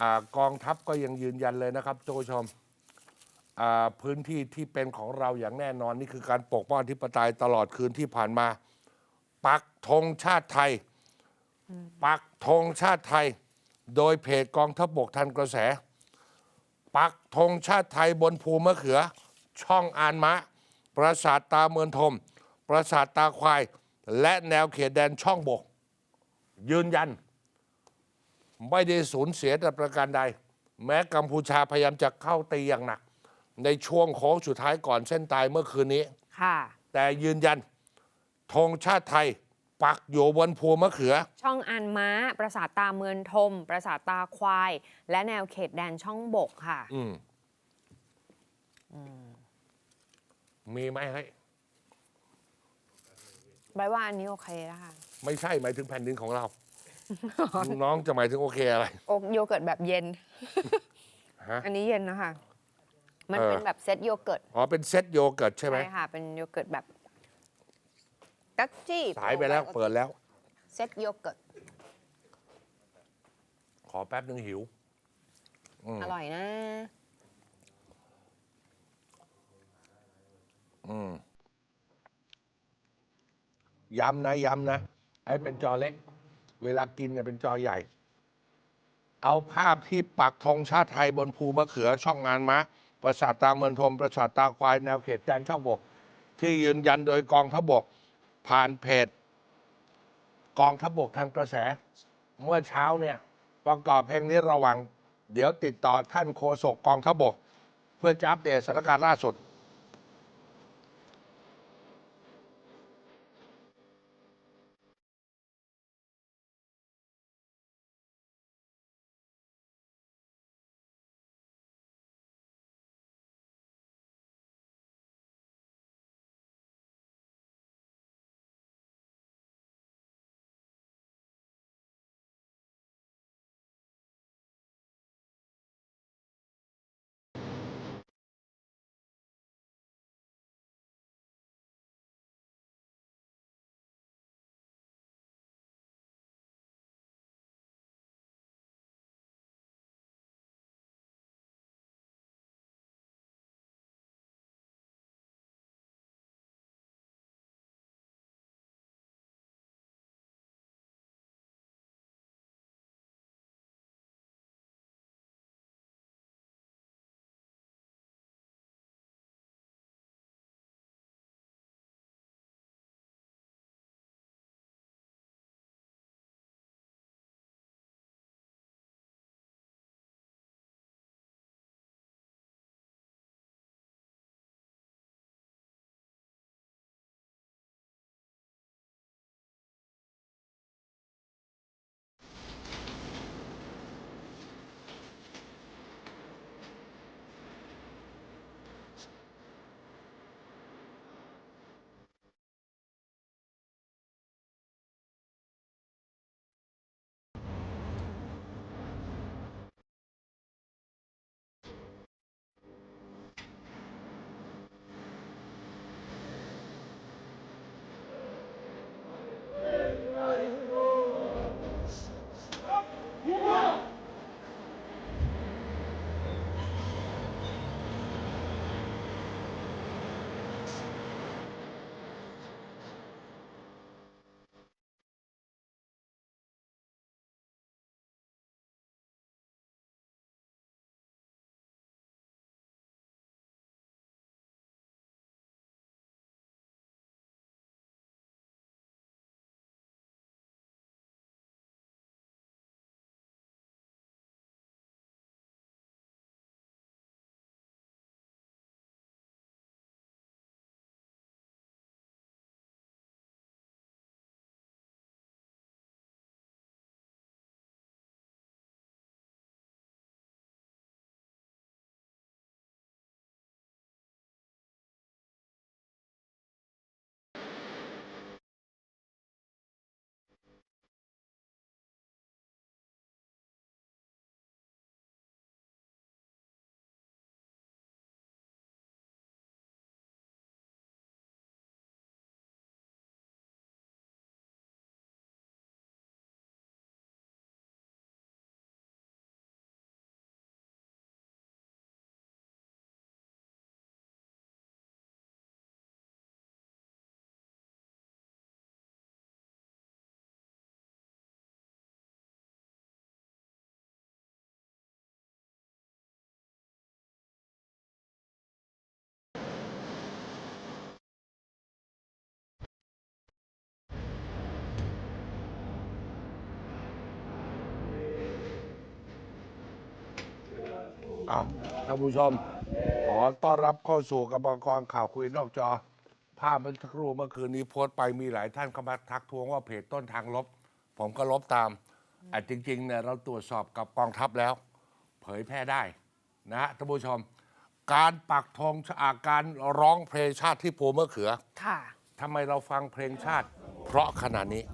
อกองทัพก็ยังยืนยันเลยนะครับท่านผู้ชมอ่าพื้นที่ที่เป็นของเราอย่างแน่นอนนี่คือการปกป้องอธิปไตยตลอดคืนที่ผ่านมา ปักธงชาติไทย ปักธงชาติไทย โดยเพจกองทัพบกทันกระแส ปักธงชาติไทยบนภูมะเขือ ช่องอานมะ ปราสาทตาเมืองทม ปราสาทตาควาย และแนวเขตแดนช่องบก ยืนยัน ไม่ได้สูญเสียแต่ประการใด แม้กัมพูชาพยายามจะเข้าตีอย่างหนัก ในช่วงโค้งสุดท้ายก่อนเส้นตายเมื่อคืนนี้ ค่ะ แต่ยืนยันธงชาติไทย ปักอยู่บนภูมะเขือ ช่องอันม้า ปราสาทตาเมืองทม ปราสาทตาควาย และแนวเขตแดนช่องบกค่ะ อืมมีไหมเฮ้ยใบว่าอันนี้โอเคแล้วค่ะ ไม่ใช่หมายถึงแผ่นดินของเรา น้องจะหมายถึงโอเคอะไร โอกโยเกิร์ตแบบเย็น ฮะ อันนี้เย็นนะคะ มันเออเป็นแบบเซตโยเกิร์ตอ๋อ เป็นเซตโยเกิร์ตใช่ไหม ค่ะ เป็นโยเกิร์ตแบบกักจี้สายไปแล้วเปิดแล้ว เซตโยเกิร์ต ขอแป๊บหนึ่งหิว อืม อร่อยนะ อืม ย้ำนะย้ำนะ ไอ้เป็นจอเล็ก เวลากินเนี่ยเป็นจอใหญ่ เอาภาพที่ปักธงชาติไทยบนภูมะเขือช่องงานมะปราสาทตาเมืองทมปราสาทตาควายแนวเขตแดนช่องบก ที่ยืนยันโดยกองทัพบก ผ่านเพจกองทัพบกทางกระแส เมื่อเช้าเนี่ยประกอบเพลงนี้ระวัง เดี๋ยวติดต่อท่านโฆษกกองทัพบก เพื่อจะอัปเดตสถานการณ์ล่าสุด อ้าวท่านผู้ชม ขอต้อนรับเข้าสู่กรรมกรข่าวคุยนอกจอ ภาพเมื่อสักครู่เมื่อคืนนี้โพสต์ไปมีหลายท่านเข้ามาทักท้วงว่าเพจต้นทางลบ ผมก็ลบตามแต่จริงๆเนี่ยเราตรวจสอบกับกองทัพแล้ว เผยแพร่ได้นะฮะท่านผู้ชม การปักธงอาการร้องเพลงชาติที่ภูเมื่อเขือค่ะ ทำไมเราฟังเพลงชาติ เพราะขนาดนี้อ